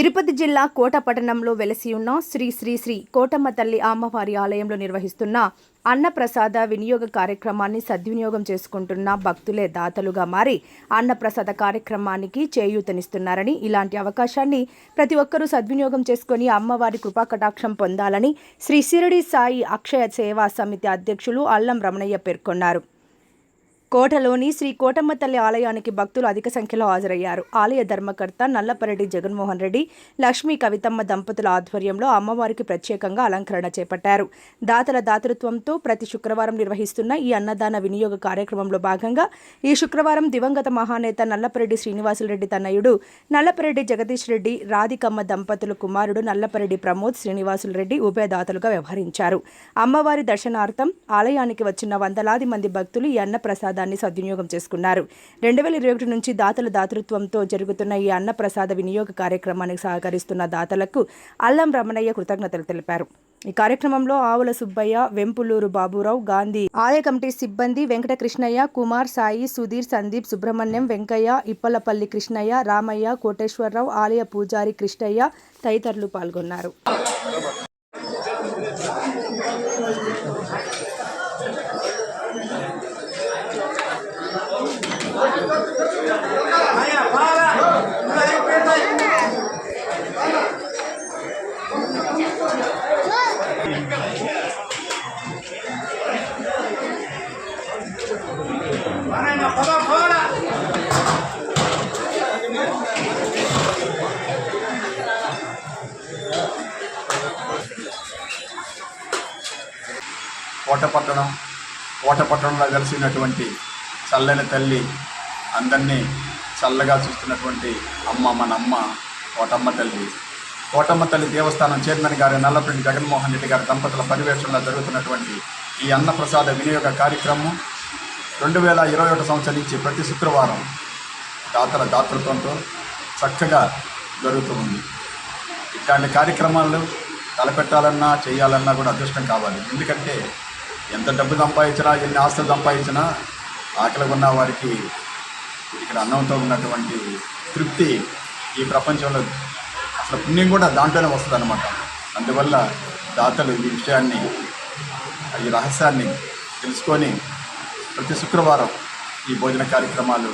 తిరుపతి జిల్లా కోట పట్టణంలో వెలసి ఉన్న శ్రీ శ్రీ శ్రీ కోటమ్మ తల్లి అమ్మవారి ఆలయంలో నిర్వహిస్తున్న అన్నప్రసాద వినియోగ కార్యక్రమాన్ని సద్వినియోగం చేసుకుంటున్న భక్తులే దాతలుగా మారి అన్నప్రసాద కార్యక్రమానికి చేయూతనిస్తున్నారని ఇలాంటి అవకాశాన్ని ప్రతి ఒక్కరూ సద్వినియోగం చేసుకుని అమ్మవారి కృపాకటాక్షం పొందాలని శ్రీ సిరిడి సాయి అక్షయ సేవా సమితి అధ్యక్షులు అల్లం రమణయ్య పేర్కొన్నారు. కోటలోని శ్రీ కోటమ్మ తల్లి ఆలయానికి భక్తులు అధిక సంఖ్యలో హాజరయ్యారు. ఆలయ ధర్మకర్త నల్లపరెడ్డి జగన్మోహన్ రెడ్డి లక్ష్మీ కవితమ్మ దంపతుల ఆధ్వర్యంలో అమ్మవారికి ప్రత్యేకంగా అలంకరణ చేపట్టారు. దాతల దాతృత్వంతో ప్రతి శుక్రవారం నిర్వహిస్తున్న ఈ అన్నదాన వినియోగ కార్యక్రమంలో భాగంగా ఈ శుక్రవారం దివంగత మహానేత నల్లపరెడ్డి శ్రీనివాసులరెడ్డి తనయుడు నల్లపరెడ్డి జగదీష్ రెడ్డి రాధికమ్మ దంపతుల కుమారుడు నల్లపరెడ్డి ప్రమోద్ శ్రీనివాసులరెడ్డి ఉభయదాతలుగా వ్యవహరించారు. అమ్మవారి దర్శనార్థం ఆలయానికి వచ్చిన వందలాది మంది భక్తులు ఈ అన్న ప్రసాదాన్ని సద్వినియోగం చేసుకున్నారు. రెండు వేల ఇరవై ఒకటి నుంచి దాతల దాతృత్వంతో జరుగుతున్న ఈ అన్నప్రసాద వినియోగ కార్యక్రమానికి సహకరిస్తున్న దాతలకు అల్లం రమణయ్య కృతజ్ఞతలు తెలిపారు. ఈ కార్యక్రమంలో ఆవుల సుబ్బయ్య వెంపులూరు బాబురావు గాంధీ ఆలయ కమిటీ సిబ్బంది వెంకటకృష్ణయ్య కుమార్ సాయి సుధీర్ సందీప్ సుబ్రహ్మణ్యం వెంకయ్య ఇప్పలపల్లి కృష్ణయ్య రామయ్య కోటేశ్వరరావు ఆలయ పూజారి కృష్ణయ్య తదితరులు పాల్గొన్నారు. కోటపట్టణం కోటపట్టణంలో కలిసినటువంటి చల్లని తల్లి అందరినీ చల్లగా చూస్తున్నటువంటి అమ్మ మన అమ్మ కోటమ్మ తల్లి. కోటమ్మ తల్లి దేవస్థానం చైర్మన్ గారి నల్లపల్లి జగన్మోహన్ రెడ్డి గారి దంపతుల పర్యవేక్షణలో జరుగుతున్నటువంటి ఈ అన్నప్రసాద వినియోగ కార్యక్రమం రెండు వేల ఇరవై ఒకటి సంవత్సరం నుంచి ప్రతి శుక్రవారం దాతల దాతృత్వంతో చక్కగా జరుగుతూ ఉంది. ఇట్లాంటి కార్యక్రమాలు తలపెట్టాలన్నా చేయాలన్నా కూడా అదృష్టం కావాలి. ఎందుకంటే ఎంత డబ్బు సంపాదించినా ఎన్ని ఆస్తులు సంపాదించినా ఆకలి ఉన్న వారికి ఇక్కడ అన్నంతో ఉన్నటువంటి తృప్తి ఈ ప్రపంచంలో అసలు పుణ్యం కూడా దాంట్లోనే వస్తుంది అనమాట అందువల్ల దాతలు ఈ విషయాన్ని ఈ రహస్యాన్ని తెలుసుకొని ప్రతి శుక్రవారం ఈ భోజన కార్యక్రమాలు